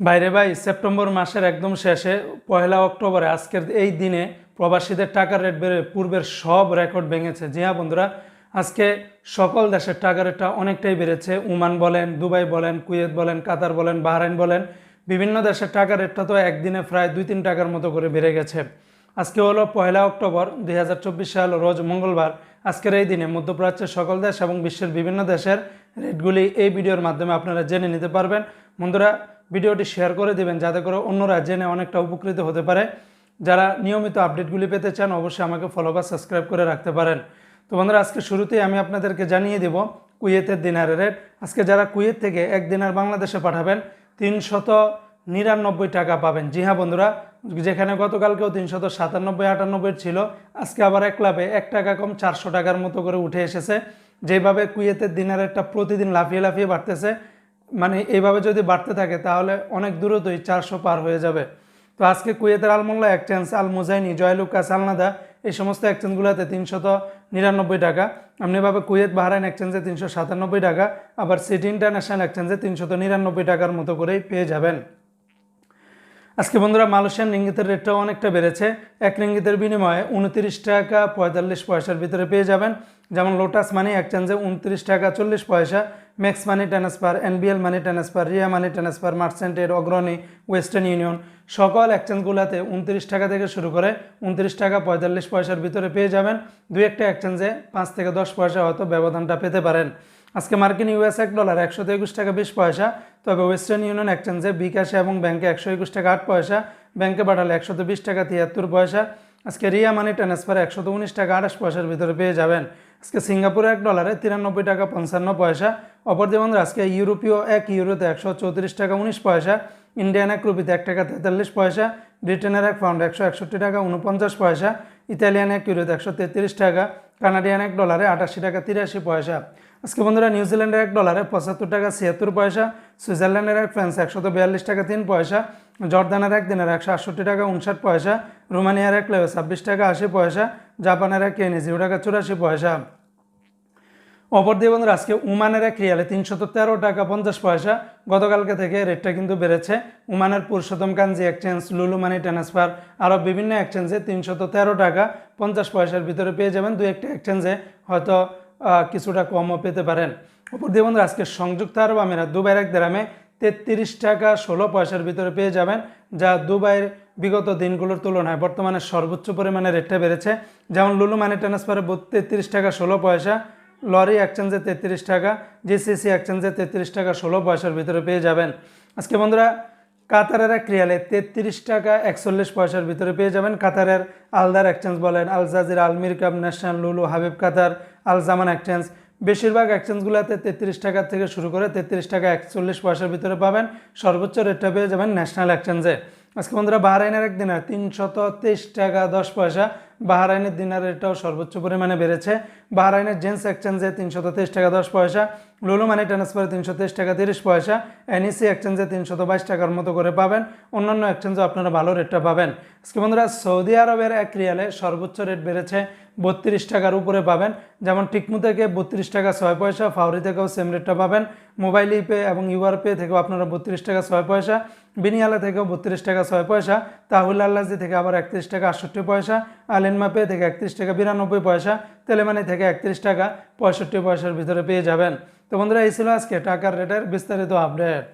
বাইরে ভাই, সেপ্টেম্বর মাসের একদম শেষে, পয়লা অক্টোবরে, আজকের এই দিনে প্রবাসীদের টাকার রেট বেড়ে পূর্বের সব রেকর্ড ভেঙেছে। জি হ্যাঁ বন্ধুরা, আজকে সকল দেশের টাকার রেটটা অনেকটাই বেড়েছে। ওমান বলেন, দুবাই বলেন, কুয়েত বলেন, কাতার বলেন, বাহরাইন বলেন, বিভিন্ন দেশের টাকার রেটটা তো একদিনে প্রায় দুই তিন টাকার মতো করে বেড়ে গেছে। আজকে হলো পয়লা অক্টোবর দুই হাজার চব্বিশ সাল, রোজ মঙ্গলবার। আজকের এই দিনে মধ্যপ্রাচ্যের সকল দেশ এবং বিশ্বের বিভিন্ন দেশের রেটগুলি এই ভিডিওর মাধ্যমে আপনারা জেনে নিতে পারবেন। বন্ধুরা ভিডিওটি শেয়ার করে দেবেন যাতে করে অন্যরা জেনে অনেকটা উপকৃত হতে পারে। যারা নিয়মিত আপডেটগুলি পেতে চান, অবশ্যই আমাকে ফলো বা সাবস্ক্রাইব করে রাখতে পারেন। তো বন্ধুরা, আজকে শুরুতেই আমি আপনাদেরকে জানিয়ে দেব কুয়েতের দিনারের রেট আজকে যারা কুয়েত থেকে এক দিনার বাংলাদেশে পাঠাবেন, তিনশত নিরানব্বই টাকা পাবেন। জি হ্যাঁ বন্ধুরা, যেখানে গতকালকেও তিনশত সাতানব্বই আটানব্বই ছিল। আজকে আবার এক লাভে এক টাকা কম চারশো টাকার মতো করে উঠে এসেছে। যেভাবে কুয়েতের দিনের একটা প্রতিদিন লাফিয়ে লাফিয়ে বাড়তেছে মানে এইভাবে যদি বাড়তে থাকে, তাহলে অনেক দূরত্বই চারশো পার হয়ে যাবে। তো আজকে কুয়েতের আলমোল্লা এক্সচেঞ্জ আল মুজাইনি জয়লুকাস আলনাদা, এই সমস্ত এক্সচেঞ্জগুলোতে তিনশত নিরানব্বই টাকা। এমনিভাবে কুয়েত, বাহরাইন এক্সচেঞ্জে তিনশো সাতানব্বই টাকা, আবার সিটি ইন্টারন্যাশনাল এক্সচেঞ্জে তিনশত নিরানব্বই টাকার মতো করেই পেয়ে যাবেন। আজকে বন্ধুরা, মালয়েশিয়ান রিঙ্গিতের রেটটাও অনেকটা বেড়েছে। এক রিঙ্গিতের বিনিময়ে উনত্রিশ টাকা পঁয়তাল্লিশ পয়সার ভিতরে পেয়ে যাবেন। যেমন লোটাস মানি এক্সচেঞ্জে উনত্রিশ টাকা চল্লিশ পয়সা Max money transfer NBL money transfer Ria money transfer মার্চেন্টের Agrani Western Union সকল এক্সচেঞ্জগুলোতে উনত্রিশ টাকা থেকে শুরু করে উনত্রিশ টাকা পঁয়তাল্লিশ পয়সার ভিতরে পেয়ে যাবেন। দু একটা এক্সচেঞ্জে পাঁচ থেকে দশ পয়সা হয়তো ব্যবধানটা পেতে পারেন। আজকে মার্কিন ইউএস এক ডলার একশো একুশ টাকা বিশ পয়সা, তবে ওয়েস্টার্ন ইউনিয়ন এক্সচেঞ্জে বিকাশে এবং ব্যাংকে একশো একুশ টাকা আট পয়সা ব্যাংকে পাঠালে একশো বিশ টাকা তিয়াত্তর পয়সা। আজকে রিয়া মানি ট্রান্সফার একশো উনিশ টাকা আঠাশ পয়সার ভিতরে পেয়ে যাবেন। আজকে সিঙ্গাপুরে এক ডলারে তিরানব্বই টাকা পঞ্চান্ন পয়সা অপরদি বন্ধু আজকে ইউরোপীয় এক ইউরোতে একশো চৌত্রিশ টাকা উনিশ পয়সা, ইন্ডিয়ান এক রুপিতে এক টাকা তেতাল্লিশ পয়সা, ব্রিটেনের এক পাউন্ড একশো একষট্টি টাকা উনপঞ্চাশ পয়সা, ইতালিয়ান এক ইউরোতে একশো তেত্রিশ টাকা, কানাডিয়ান এক ডলারে আটাশি টাকা তিরাশি পয়সা। আজকে বন্ধুরা নিউজিল্যান্ডের এক ডলারে পঁচাত্তর টাকা ছিয়াত্তর পয়সা, সুইজারল্যান্ডের এক ফ্রান্স একশত বিয়াল্লিশ টাকা তিন পয়সা জর্দানের এক দিনের একশো আটষট্টি টাকা, উনষাট পয়সা, রোমানিয়ার এক লেবে ছাব্বিশ টাকা, আশি পয়সা, জাপানের এক কেনি, জিরো টাকা, চুরাশি পয়সা। অপর দিয়ে বন্ধুরা, আজকে উমানের এক রিয়ালে তিনশত তেরো টাকা, পঞ্চাশ পয়সা। গতকালকে থেকে রেটটা কিন্তু বেড়েছে। উমানের পুরুষোত্তম কাঞ্জি এক্সচেঞ্জ লুলু মানি ট্রান্সফার আরও বিভিন্ন এক্সচেঞ্জে তিনশত তেরো টাকা, পঞ্চাশ পয়সার ভিতরে পেয়ে যাবেন। দু একটা এক্সচেঞ্জে হয়তো কিছুটা কমও পেতে পারেন। অপর দিয়ে বন্ধুরা, আজকে সংযুক্ত আরব আমিরাত, দুবাইয়ের এক দেরামে তেত্রিশ টাকা ষোলো পয়সার ভিতরে পেয়ে যাবেন, যা দুবাইয়ের বিগত দিনগুলোর তুলনায় বর্তমানে সর্বোচ্চ পরিমাণে রেটটা বেড়েছে। যেমন লুলু মানি ট্রান্সফারে তেত্রিশ টাকা ষোলো পয়সা, লরি এক্সচেঞ্জে তেত্রিশ টাকা, জিসিসি এক্সচেঞ্জে তেত্রিশ টাকা ষোলো পয়সার ভিতরে পেয়ে যাবেন। আজকে বন্ধুরা, কাতারের এক তেত্রিশ টাকা একচল্লিশ পয়সার ভিতরে পেয়ে যাবেন কাতারের আলদার এক্সচেঞ্জ বলেন আল জাজির আলমির কাপ ন্যাশনাল লুলু, হাবিব কাতার, আল জামান বেশিরভাগ এক্সচেঞ্জগুলোতে তেত্রিশ টাকা থেকে শুরু করে তেত্রিশ টাকা একচল্লিশ পয়সার ভিতরে পাবেন। সর্বোচ্চ রেটটা পেয়ে যাবেন ন্যাশনাল এক্সচেঞ্জে আজকে বন্ধুরা, বাহরাইনের একদিনে তিনশত তেইশ টাকা দশ পয়সা বাহরাইনের দিনার রেটটাও সর্বোচ্চ পরিমাণে বেড়েছে। বাহরাইনের জেন্টস এক্সচেঞ্জে তিনশত তেইশ টাকা দশ পয়সা, লুলু মানি ট্রান্সফারে তিনশো তেইশ টাকা তিরিশ পয়সা, এনইসি এক্সচেঞ্জে তিনশত বাইশ টাকার মতো করে পাবেন। অন্যান্য এক্সচেঞ্জে আপনারা ভালো রেটটা পাবেন। আজকে বন্ধুরা, সৌদি আরবের এক রিয়ালে সর্বোচ্চ রেট বেড়েছে বত্রিশ টাকার উপরে পাবেন। যেমন টিকমু থেকে বত্রিশ টাকা ছয় পয়সা, ফাউরি থেকেও সেম রেটটা পাবেন। মোবাইল পে এবং ইউআর পে থেকেও আপনারা বত্রিশ টাকা ছয় পয়সা। বিনিয়ালা থেকেও বত্রিশ টাকা ছয় পয়সা। তাহুল আল্লাজি থেকে আবার একত্রিশ টাকা আটষট্টি পয়সা। আলেনমা পে থেকে একত্রিশ টাকা বিরানব্বই পয়সা তেলেমানি থেকে একত্রিশ টাকা পঁয়ষট্টি পয়সার ভিতরে পেয়ে যাবেন। তো বন্ধুরা, এই ছিল আজকে টাকার রেটের বিস্তারিত আপডেট